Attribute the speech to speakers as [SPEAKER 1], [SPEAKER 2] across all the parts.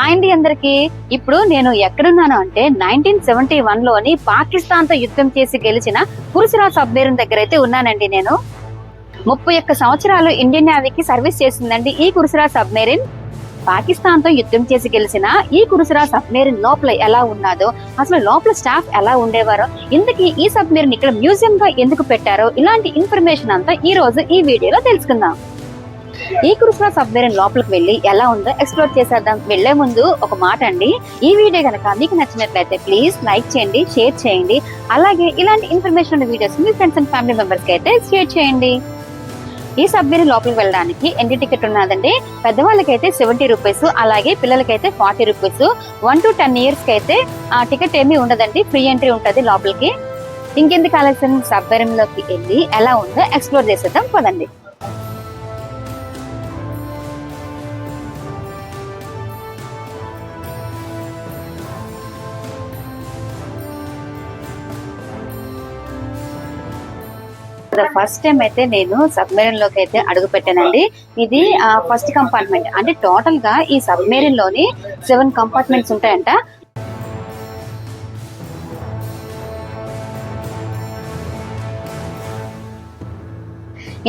[SPEAKER 1] Hi అండి అందరికి ఇప్పుడు నేను ఎక్కడున్నాను అంటే నైన్టీన్ సెవెంటీ వన్లోని పాకిస్తాన్తో యుద్ధం చేసి గెలిచిన కురుసిరా సబ్మెరీన్ దగ్గర అయితే ఉన్నానండి నేను. ముప్పై ఒక్క సంవత్సరాలు ఇండియన్ నేవీకి సర్వీస్ చేసిందండి ఈ కురుసరాజ్ సబ్మెరీన్ పాకిస్తాన్తో యుద్ధం చేసి గెలిచిన ఈ కురుసరా సబ్మెరీన్ లోపల ఎలా ఉన్నదో అసలు లోపల స్టాఫ్ ఎలా ఉండేవారో ఇందుకు ఈ సబ్మెరిన్ ఇక్కడ మ్యూజియం గా ఎందుకు పెట్టారో ఇలాంటి ఇన్ఫర్మేషన్ అంతా ఈ రోజు ఈ వీడియోలో తెలుసుకుందాం. ఈ కృష్ణ సబ్మెరీన్ లోపలికి వెళ్ళి ఎలా ఉందో ఎక్స్ప్లోర్ చేసేద్దాం. వెళ్ళే ముందు ఒక మాట అండి. ఈ వీడియో కనుక మీకు నచ్చినట్లయితే ప్లీజ్ లైక్ చేయండి షేర్ చేయండి. అలాగే ఇలాంటి ఇన్ఫర్మేషన్ ఉన్న వీడియోస్ మీ ఫ్రెండ్స్ అండ్ ఫ్యామిలీ మెంబర్స్కి అయితే షేర్ చేయండి. ఈ సబ్మెరీన్ లోపలికి వెళ్ళడానికి ఎన్ని టికెట్ ఉన్నదండి. పెద్దవాళ్ళకైతే సెవెంటీ రూపీస్ అలాగే పిల్లలకైతే forty rupees one to ten ఇయర్స్కి అయితే ఆ టికెట్ ఏమీ ఉండదండి. ఫ్రీ ఎంట్రీ ఉంటుంది లోపలికి. ఇంకెందుకు ఆలస్యం? సబ్మెరీన్లోకి వెళ్ళి ఎలా ఉందో ఎక్స్ప్లోర్ చేసేద్దాం. పదండి. ఫస్ట్ టైం అయితే నేను సబ్మెరీన్లోకి అయితే అడుగు పెట్టానండి ఇది ఫస్ట్ కంపార్ట్మెంట్ అంటే టోటల్గా ఈ సబ్మెరీన్లోని సెవెన్ కంపార్ట్మెంట్స్ ఉంటాయంట.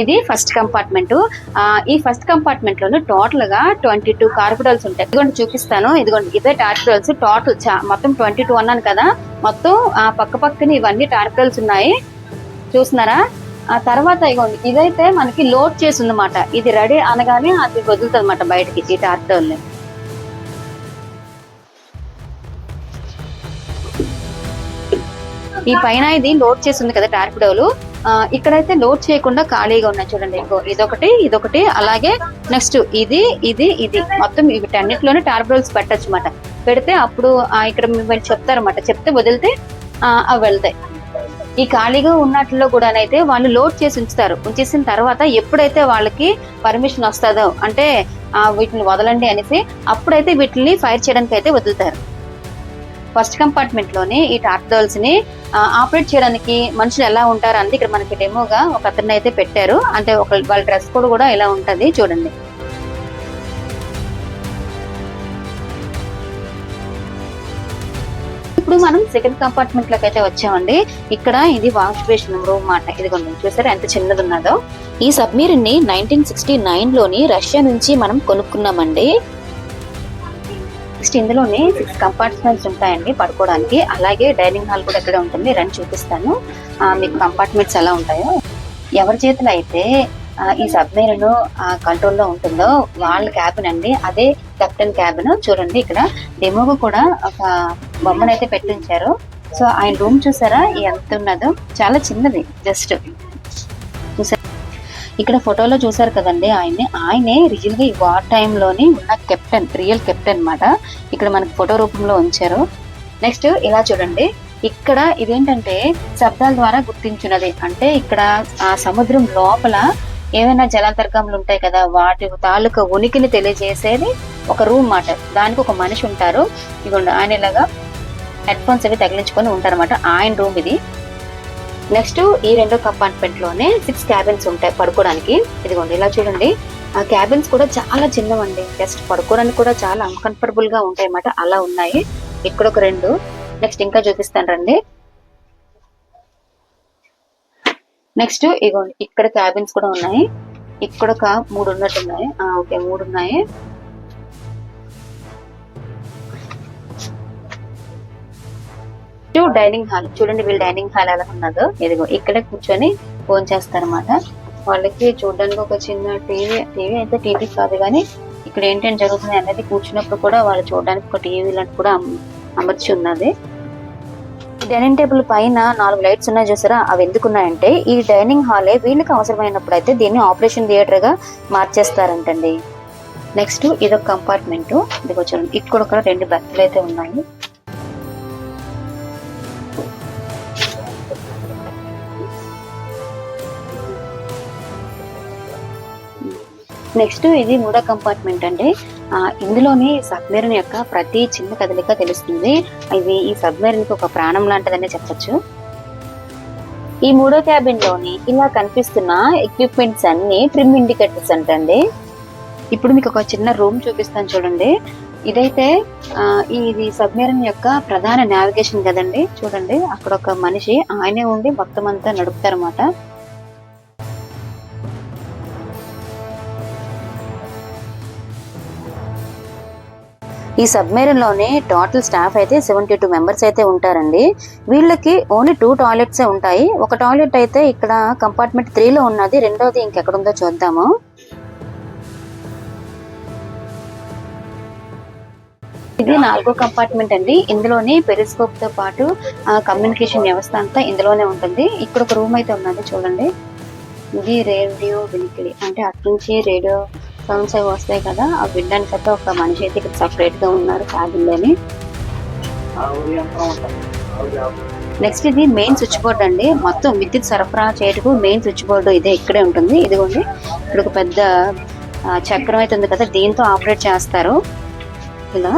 [SPEAKER 1] ఇది ఫస్ట్ కంపార్ట్మెంట్ ఈ ఫస్ట్ కంపార్ట్మెంట్లోనే టోటల్గా ట్వంటీ టూ కార్బిడల్స్ ఉంటాయి. ఇదిగోండి చూపిస్తాను. ఇదిగోండి ఇదే టార్పిడల్స్ టోటల్ మొత్తం ట్వంటీ టూ అన్నాను కదా. మొత్తం ఆ పక్క పక్కన ఇవన్నీ టార్పిడల్స్ ఉన్నాయి. చూస్తున్నారా? ఆ తర్వాత ఇగోండి ఇదైతే మనకి లోడ్ చేసి ఉందన్నమాట ఇది రెడీ అనగానే అది వదులుతుంది అనమాట బయటకి ఈ టార్పిడల్ని ఈ పైన ఇది లోడ్ చేసి ఉంది కదా టార్పిడోలు. ఇక్కడైతే లోడ్ చేయకుండా ఖాళీగా ఉన్నాయి చూడండి. ఇంకో ఇదొకటి ఇదొకటి అలాగే నెక్స్ట్ ఇది ఇది ఇది. మొత్తం వీటన్నిటిలోనే టార్పిడోల్స్ పెట్టచ్చు అనమాట పెడితే అప్పుడు ఇక్కడ మీరు చెప్తారన్నమాట. చెప్తే వదిలితే అవి వెళ్తాయి. ఈ ఖాళీగా ఉన్నట్లో కూడానైతే వాళ్ళు లోడ్ చేసి ఉంచుతారు. ఉంచేసిన తర్వాత ఎప్పుడైతే వాళ్ళకి పర్మిషన్ వస్తుందో అంటే ఆ, వీటిని వదలండి అనేసి అప్పుడైతే వీటిని ఫైర్ చేయడానికి అయితే వదులుతారు. ఫస్ట్ కంపార్ట్మెంట్లోని ఈ టార్టల్స్ని ఆపరేట్ చేయడానికి మనుషులు ఎలా ఉంటారు అంటే ఇక్కడ మనకి డెమోగా ఒక అతన్ని అయితే పెట్టారు. అంటే ఒక వాళ్ళ డ్రెస్ కోడ్ కూడా ఎలా ఉంటది చూడండి. ఇప్పుడు మనం సెకండ్ కంపార్ట్మెంట్లోకి అయితే వచ్చామండి. ఇక్కడ ఇది వాష్ బేసిన్ రూమ్ మాట కొంచెం చూసారా ఎంత చిన్నది ఉన్నదో ఈ సబ్మెరీన్ని నైన్టీన్ సిక్స్టీ నైన్లోని రష్యా నుంచి మనం కొనుక్కున్నామండి. నెక్స్ట్ ఇందులోనే సిక్స్ కంపార్ట్మెంట్స్ ఉంటాయండి పడుకోవడానికి. అలాగే డైనింగ్ హాల్ కూడా ఇక్కడ ఉంటుంది. రండి చూపిస్తాను. మీకు కంపార్ట్మెంట్స్ ఎలా ఉంటాయో. ఎవరి చేతిలో అయితే ఈ సబ్మెరీన్ కంట్రోల్లో ఉంటుందో వాళ్ళ క్యాబిన్ అండి అదే కెప్టెన్ క్యాబిన్ చూడండి ఇక్కడ. డెమోగా కూడా ఒక బొమ్మను అయితే పెట్టించారు. సో ఆయన రూమ్ చూసారా? ఎంత ఉన్నదో. చాలా చిన్నది. జస్ట్ చూసారా? ఇక్కడ ఫోటోలో చూసారు కదండి ఆయన్ని. ఆయనే రియల్గా ఈ వార్ టైంలోని ఉన్న కెప్టెన్ రియల్ కెప్టెన్ అన్నమాట. ఇక్కడ మనకి ఫోటో రూపంలో ఉంచారు. నెక్స్ట్ ఇలా చూడండి. ఇక్కడ ఇదేంటంటే శబ్దాల ద్వారా గుర్తించున్నది అంటే ఇక్కడ ఆ సముద్రం లోపల ఏమైనా జలాంతర్గములు ఉంటాయి కదా వాటి తాలూకా ఉనికిని తెలియజేసేది ఒక రూమ్ మాట. దానికి ఒక మనిషి ఉంటారు. ఇదిగోండి ఆయన ఇలాగా హెడ్ ఫోన్స్ అవి తగిలించుకొని ఉంటారన్నమాట. ఆయన రూమ్ ఇది. నెక్స్ట్ ఈ రెండో కంపార్ట్మెంట్లోనే సిక్స్ క్యాబిన్స్ ఉంటాయి పడుకోవడానికి ఇదిగోండి ఇలా చూడండి. ఆ క్యాబిన్స్ కూడా చాలా చిన్నవండి. జస్ట్ పడుకోవడానికి కూడా చాలా అన్కంఫర్టబుల్గా ఉంటాయి అన్నమాట అలా ఉన్నాయి. ఇక్కడ ఒక రెండు. నెక్స్ట్ ఇంకా చూపిస్తాను రండి. నెక్స్ట్ ఇగోండి ఇక్కడ క్యాబిన్స్ కూడా ఉన్నాయి. ఇక్కడ ఒక మూడు ఉన్నట్టున్నాయి ఆ, ఓకే మూడు ఉన్నాయి. టు డైనింగ్ హాల్ చూడండి వీళ్ళు డైనింగ్ హాల్ ఎలా ఉన్నదో ఇదిగో ఇక్కడే కూర్చొని ఫోన్ చేస్తారన్నమాట. వాళ్ళకి చూడడానికి ఒక చిన్న టీవీ టీవీ అయితే టీవీ కాదు కానీ ఇక్కడ ఏంటేం జరుగుతుంది అనేది కూర్చున్నప్పుడు కూడా వాళ్ళు చూడడానికి ఒక టీవీ లాంటి కూడా అమర్చి ఉన్నది. డైనింగ్ టేబుల్ పైన నాలుగు లైట్స్ ఉన్నాయి చూసారా? అవి ఎందుకున్నాయంటే ఈ డైనింగ్ హాలే వీళ్ళకి అవసరమైనప్పుడు అయితే దీన్ని ఆపరేషన్ థియేటర్గా మార్చేస్తారంటండి. నెక్స్ట్ ఇదొక కంపార్ట్మెంట్. ఇదిగో చూడండి. ఇక్కడ కూడా రెండు బెర్త్లు అయితే ఉన్నాయి. నెక్స్ట్ ఇది మూడో కంపార్ట్మెంట్ అండి. ఇందులోని సబ్మెరీన్ యొక్క ప్రతి చిన్న కదలిక తెలుస్తుంది. ఇది ఈ సబ్మెరిన్కి ఒక ప్రాణం లాంటిదనే చెప్పొచ్చు. ఈ మూడో క్యాబిన్లోని ఇలా కనిపిస్తున్న ఎక్విప్మెంట్స్ అన్ని ట్రిమ్ ఇండికేటర్స్ అంటండి. ఇప్పుడు మీకు ఒక చిన్న రూమ్ చూపిస్తాను చూడండి. ఇదైతే ఇది సబ్మెరీన్ యొక్క ప్రధాన నావిగేషన్ కదండి. చూడండి అక్కడ ఒక మనిషి ఆయనే ఉండి మొత్తం అంతా నడుపుతారన్నమాట. ఈ సబ్మెరీన్లోని టోటల్ స్టాఫ్ అయితే సెవెంటీ టూ మెంబర్స్ అయితే ఉంటారండి. వీళ్ళకి ఓన్లీ టూ టాయిలెట్స్ ఉంటాయి. ఒక టాయిలెట్ అయితే ఇక్కడ కంపార్ట్మెంట్ త్రీలో ఉన్నది. రెండోది ఇంకెక్కడుందో చూద్దాము. ఇది నాలుగో కంపార్ట్మెంట్ అండి. ఇందులోనే పెరిస్కోప్తో పాటు కమ్యూనికేషన్ వ్యవస్థ అంతా ఇందులోనే ఉంటుంది. ఇక్కడ ఒక రూమ్ అయితే ఉన్నది చూడండి. ఇది రేడియో వినికిడి అంటే అటు నుంచి రేడియో సౌండ్స్ అవి వస్తాయి కదా అవి వినడానికి అయితే ఒక మనిషి అయితే ఇక్కడ సపరేట్గా ఉన్నారు క్యాబిన్లోని నెక్స్ట్ ఇది మెయిన్ స్విచ్ బోర్డ్ అండి. మొత్తం విద్యుత్ సరఫరా చేయటకు మెయిన్ స్విచ్ బోర్డు ఇదే ఇక్కడే ఉంటుంది. ఇదిగోండి ఇక్కడ ఒక పెద్ద ఆ, చక్రం అయితే ఉంది కదా దీంతో ఆపరేట్ చేస్తారు. ఇలా.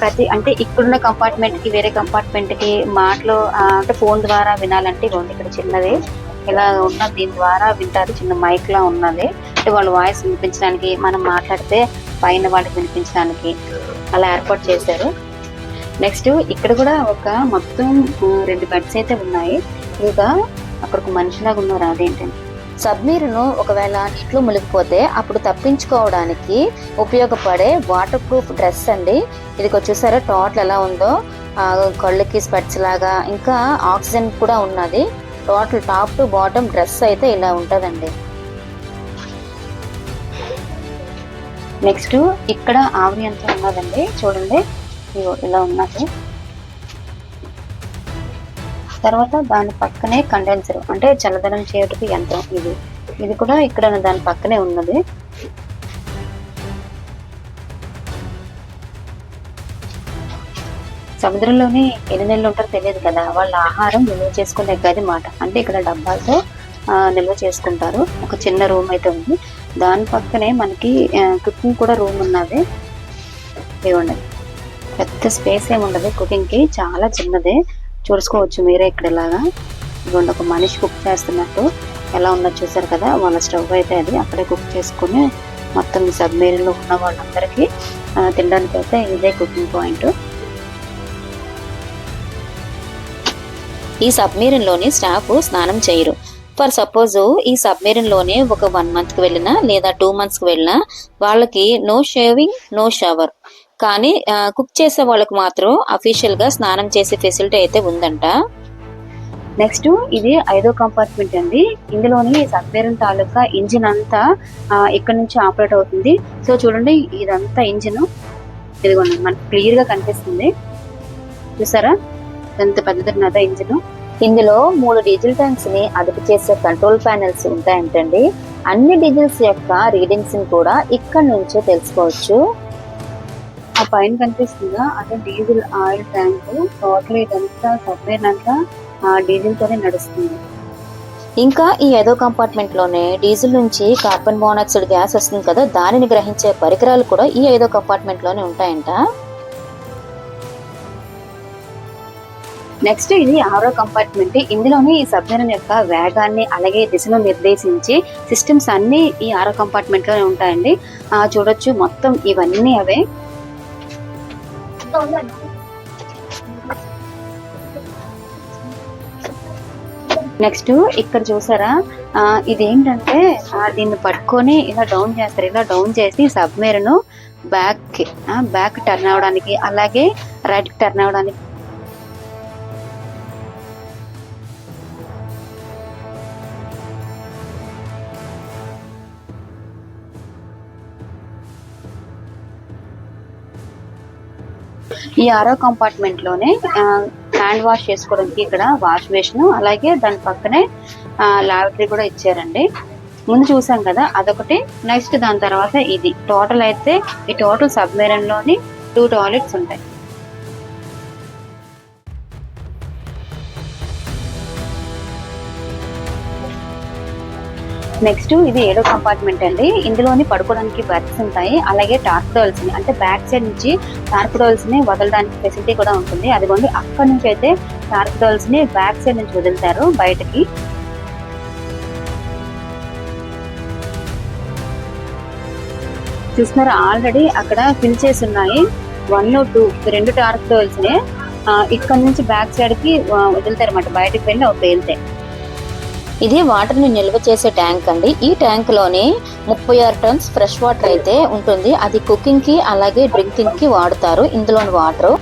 [SPEAKER 1] ప్రతి అంటే ఇక్కడున్న కంపార్ట్మెంట్కి వేరే కంపార్ట్మెంట్కి మాటలు ఆ, అంటే ఫోన్ ద్వారా వినాలంటే ఇదిగోండి ఇక్కడ చిన్నది. ఇలా ఉన్న దీని ద్వారా వింటారు చిన్న మైక్ లా ఉన్నది. అంటే వాళ్ళ వాయిస్ వినిపించడానికి మనం మాట్లాడితే పైన వాళ్ళకి వినిపించడానికి అలా ఏర్పాటు చేశారు. నెక్స్ట్ ఇక్కడ కూడా ఒక మొత్తం రెండు బెడ్స్ అయితే ఉన్నాయి. ఇంకా అక్కడ ఒక మనిషిలాగా ఉన్నారు అదేంటంటే. సబ్మీరును ఒకవేళ నీటిలో మునిగిపోతే అప్పుడు తప్పించుకోవడానికి ఉపయోగపడే వాటర్ ప్రూఫ్ డ్రెస్ అండి. ఇది చూసారా టోటల్ ఎలా ఉందో. కళ్ళకి స్పెట్స్ లాగా ఇంకా ఆక్సిజన్ కూడా ఉన్నది. Total top to bottom dress అయితే ఇలా ఉంటదండి. నెక్స్ట్ ఇక్కడ ఆవిరి అంతా ఉన్నదండి. చూడండి. ఇలా ఉన్నది. తర్వాత దాని పక్కనే కండెన్సర్ అంటే చల్లదనం చేయటకు యంత్రం ఇది. ఇది కూడా ఇక్కడ దాని పక్కనే ఉన్నది. సముద్రంలోని ఎన్ని నెలలు ఉంటారో తెలియదు కదా. వాళ్ళ ఆహారం నిల్వ చేసుకునే గది మాట. అంటే ఇక్కడ డబ్బాలతో నిల్వ చేసుకుంటారు. ఒక చిన్న రూమ్ అయితే ఉంది. దాని పక్కనే మనకి కుకింగ్ కూడా రూమ్ ఉన్నది. ఇవ్వండి. పెద్ద స్పేస్ ఏమి ఉండదు. కుకింగ్కి చాలా చిన్నదే. చూసుకోవచ్చు మీరే ఇక్కడ ఇలాగా ఇదిగోండి ఒక మనిషి కుక్ చేస్తున్నట్టు ఎలా ఉన్నది చూసారు కదా. వాళ్ళ స్టవ్ అయితే అది అక్కడే కుక్ చేసుకుని మొత్తం సబ్మెరీన్లో ఉన్న వాళ్ళందరికీ తినడానికి అయితే ఇదే కుకింగ్ పాయింట్. ఈ సబ్మెరీన్లోని స్టాఫ్ స్నానం చేయరు. ఫర్ సపోజ్ ఈ సబ్మెరీన్లోనే ఒక వన్ మంత్కి వెళ్ళినా లేదా టూ మంత్స్కి వెళ్ళినా వాళ్ళకి నో షేవింగ్ నో షవర్. కానీ కుక్ చేసే వాళ్ళకి మాత్రం అఫీషియల్గా స్నానం చేసే ఫెసిలిటీ అయితే ఉందంట. నెక్స్ట్ ఇది ఐదో కంపార్ట్మెంట్ అండి. ఇందులోని సబ్మెరీన్ తాలూకా ఇంజిన్ అంతా ఇక్కడ నుంచి ఆపరేట్ అవుతుంది. సో చూడండి ఇదంతా ఇంజిన్. ఇదిగోండి మనకు క్లియర్గా కనిపిస్తుంది. చూసారా? ఎంత పెద్దదిన్నదా ఇంజిన్? ఇందులో మూడు డీజిల్ ట్యాంక్స్ని అదుపు చేసే కంట్రోల్ ప్యానెల్స్ ఉంటాయంటండి. అన్ని డీజిల్స్ యొక్క రీడింగ్స్ని కూడా ఇక్కడ నుంచే తెలుసుకోవచ్చు. ఆ పైన కనిపిస్తుందా? అదే డీజిల్ ఆయిల్ ట్యాంక్ టోటల్ ఇదంతా సబ్మెరీన్ అంతా డీజిల్ తోనే నడుస్తుంది. ఇంకా ఈ ఏదో కంపార్ట్మెంట్లోనే డీజిల్ నుంచి కార్బన్ మోనాక్సైడ్ గ్యాస్ వస్తుంది కదా దానిని గ్రహించే పరికరాలు కూడా ఈ ఏదో కంపార్ట్మెంట్లోనే ఉంటాయంట. నెక్స్ట్ ఇది ఆరో కంపార్ట్మెంట్ ఇందులోనే ఈ సబ్మెరీన్ యొక్క వేగాన్ని అలాగే దిశను నిర్దేశించి సిస్టమ్స్ అన్ని ఈ ఆరో కంపార్ట్మెంట్లోనే ఉంటాయండి. చూడొచ్చు మొత్తం ఇవన్నీ అవే. నెక్స్ట్ ఇక్కడ చూసారా? ఇదేంటంటే దీన్ని పట్టుకొని ఇలా డౌన్ చేస్తారు. ఇలా డౌన్ చేసి సబ్మెరీన్ బ్యాక్ బ్యాక్ టర్న్ అవడానికి అలాగే రైట్ టర్న్ అవడానికి ఈ ఆరో కంపార్ట్మెంట్లోనే హ్యాండ్ వాష్ చేసుకోవడానికి ఇక్కడ వాష్ బేసిన్ అలాగే దాని పక్కనే లాబరేటరీ కూడా ఇచ్చారండి. ముందు చూసాం కదా అదొకటి. నెక్స్ట్ దాని తర్వాత ఇది. టోటల్ అయితే ఈ టోటల్ సబ్మెరన్లోని టూ టాయిలెట్స్ ఉంటాయి. నెక్స్ట్ ఇది ఏడో కంపార్ట్మెంట్ అండి. ఇందులోని పడుకోవడానికి బెర్త్స్ ఉంటాయి. అలాగే టార్క్డోల్స్ని అంటే బ్యాక్ సైడ్ నుంచి టార్క్డోల్స్ని వదలడానికి ఫెసిలిటీ కూడా ఉంటుంది. అదిగోండి అక్కడ నుంచి అయితే టార్క్డోల్స్ని బ్యాక్ సైడ్ నుంచి వదులుతారు బయటకి. చూస్తున్నారు ఆల్రెడీ అక్కడ ఫిల్ చేసి ఉన్నాయి. వన్ టూ రెండు టార్క్ టోల్స్ని ఇక్కడ నుంచి బ్యాక్ సైడ్కి వదులుతారు అన్నమాట బయటకు వెళ్ళి ఒక వెళ్తే ఇది వాటర్ని నిల్వ చేసే ట్యాంక్ అండి. ఈ ట్యాంక్లోని ముప్పై ఆరు టన్స్ ఫ్రెష్ వాటర్ అయితే ఉంటుంది. అది కుకింగ్కి అలాగే డ్రింకింగ్కి వాడతారు. ఇందులోని వాటర్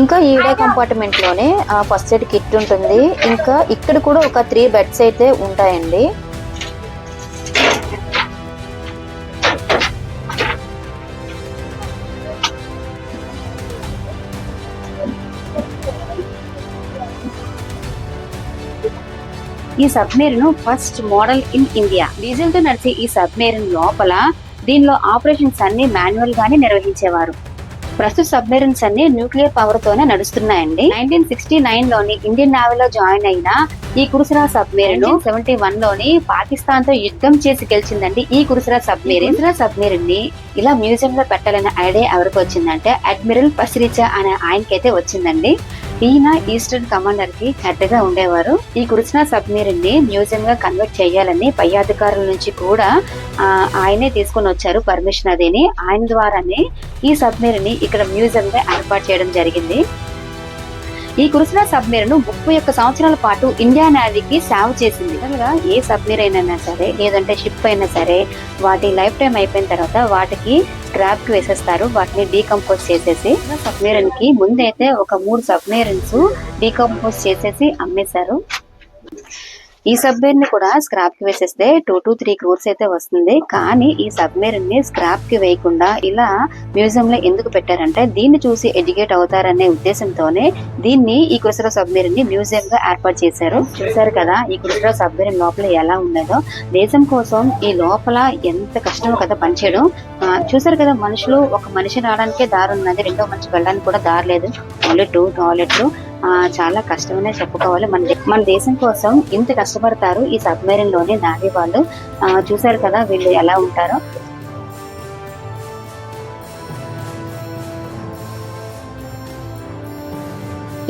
[SPEAKER 1] ఇంకా ఈవిడే కంపార్ట్మెంట్లోనే ఫస్ట్ ఎయిడ్ కిట్ ఉంటుంది. ఇంకా ఇక్కడ కూడా ఒక త్రీ బెడ్స్ అయితే ఉంటాయండి. ఈ submarine first model in India. డీజిల్తో నడిచే ఈ సబ్మెరీన్ లోపల దీనిలో ఆపరేషన్స్ అన్ని మాన్యువల్ గానే నిర్వహించేవారు. ప్రస్తుత సబ్మెరీన్స్ అన్ని న్యూక్లియర్ పవర్ తోనే నడుస్తున్నాయండి. నైన్టీన్ సిక్స్టీ నైన్లోని ఇండియన్ నేవీలో జాయిన్ అయిన ఈ కురుసరా సబ్మెరీన్ సెవెంటీ వన్లోని పాకిస్తాన్తో యుద్ధం చేసి గెలిచిందండి ఈ కురుసరా సబ్మెరీన్. కురుసరా సబ్మెరీన్ని ఇలా మ్యూజియం లో పెట్టాలనే ఐడియా ఎవరికి వచ్చిందంటే అడ్మిరల్ పసిరిచా అనే ఆయనకైతే వచ్చిందండి. ఈయన ఈస్టర్న్ కమాండర్కి హెడ్గా ఉండేవారు. ఈ కురిసిన సబ్మెరీన్ని మ్యూజియం గా కన్వర్ట్ చేయాలని పై అధికారుల నుంచి కూడా ఆయనే తీసుకొని వచ్చారు పర్మిషన్ అదేని. ఆయన ద్వారానే ఈ సబ్మెరీన్ని ఇక్కడ మ్యూజియం గా ఏర్పాటు చేయడం జరిగింది. ఈ కురిసిన సబ్మెరీన్ ముప్పై ఒక్క సంవత్సరాల పాటు ఇండియా నేవీకి సేవ చేసింది. ఏ సబ్మెరీన్ అయినా సరే లేదంటే షిప్ అయినా సరే వాటి లైఫ్ టైం అయిపోయిన తర్వాత వాటికి స్క్రాప్కి వేసేస్తారు. వాటిని డీకంపోజ్ చేసేసి సబ్మెరీన్కి ముందైతే ఒక మూడు సబ్మెరీన్స్ డీకంపోజ్ చేసేసి అమ్మేశారు. ఈ సబ్మెరీన్ కూడా స్క్రాప్కి వేసేస్తే టూ టు త్రీ క్రోర్స్ అయితే వస్తుంది. కానీ ఈ సబ్మెరీన్ని స్క్రాప్కి వేయకుండా ఇలా మ్యూజియం లో ఎందుకు పెట్టారంటే దీన్ని చూసి ఎడ్యుకేట్ అవుతారనే ఉద్దేశంతోనే దీన్ని ఈ కురసరా సబ్మెరీన్ని మ్యూజియం గా ఏర్పాటు చేశారు. చూసారు కదా ఈ కురసరా సబ్మెరీన్ లోపల ఎలా ఉండేదో దేశం కోసం ఈ లోపల ఎంత కష్టమో కదా పనిచేయడం. చూసారు కదా మనుషులు ఒక మనిషి రావడానికే దారి ఉన్నది. రెండో మనిషి వెళ్ళడానికి కూడా దారి లేదు. టాయిలెట్ టాయిలెట్లు చాలా కష్టమనే చెప్పుకోవాలి మన దే- మన దేశం కోసం ఇంత కష్టపడతారు ఈ సబ్మెరీన్లోని నావీ వాళ్ళు. చూశారు చూసారు కదా వీళ్ళు ఎలా ఉంటారో.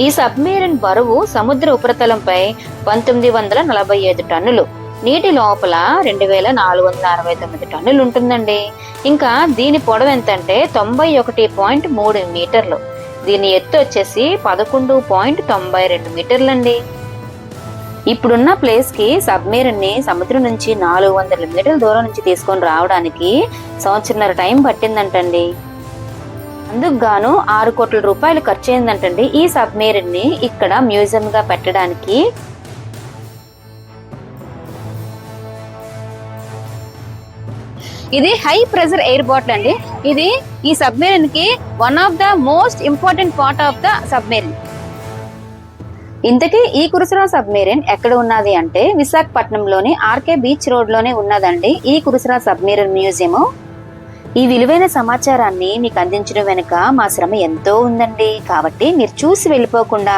[SPEAKER 1] ఈ సబ్మెరీన్ బరువు సముద్ర ఉపరితలంపై పంతొమ్మిది వందల నలభై ఐదు టన్నులు. నీటి లోపల రెండు వేల నాలుగు వందల అరవై తొమ్మిది టన్నులు ఉంటుందండి. ఇంకా దీని పొడవు ఎంతంటే తొంభై ఒకటి పాయింట్ మూడు మీటర్లు. దీని ఎత్తు వచ్చేసి పదకొండు పాయింట్ తొంభై రెండు మీటర్లండి. ఇప్పుడున్న ప్లేస్కి సబ్మెరీన్ని సముద్రం నుంచి నాలుగు వందల మీటర్ల దూరం నుంచి తీసుకొని రావడానికి సంవత్సరంన్నర టైం పట్టిందంటండి. అందుకు గాను ఆరు కోట్ల రూపాయలు ఖర్చు అయిందంటండి ఈ సబ్మెరీన్ని ఇక్కడ మ్యూజియంగా పెట్టడానికి ఇది హై ప్రెజర్ ఎయిర్ బాటిల్ అండి. ఇది ఈ సబ్మెరీన్కి one of the most important part of the submarine. ఇంతకీ ఈ కురుసరావు సబ్మెరీన్ ఎక్కడ ఉన్నది అంటే విశాఖపట్నంలోని ఆర్కే బీచ్ రోడ్లోనే ఉన్నదండి. ఈ కురుసరావు సబ్మెరీన్ మ్యూజియం ఈ విలువైన సమాచారాన్ని మీకు అందించడం వెనుక మా శ్రమ ఎంతో ఉందండి. కాబట్టి మీరు చూసి వెళ్ళిపోకుండా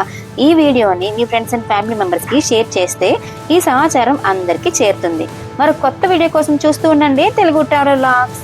[SPEAKER 1] ఈ వీడియోని మీ ఫ్రెండ్స్ అండ్ ఫ్యామిలీ మెంబర్స్కి షేర్ చేస్తే ఈ సమాచారం అందరికీ చేరుతుంది. మరి కొత్త వీడియో కోసం చూస్తూ ఉండండి. తెలుగు ట్రావెల్ లాక్స్.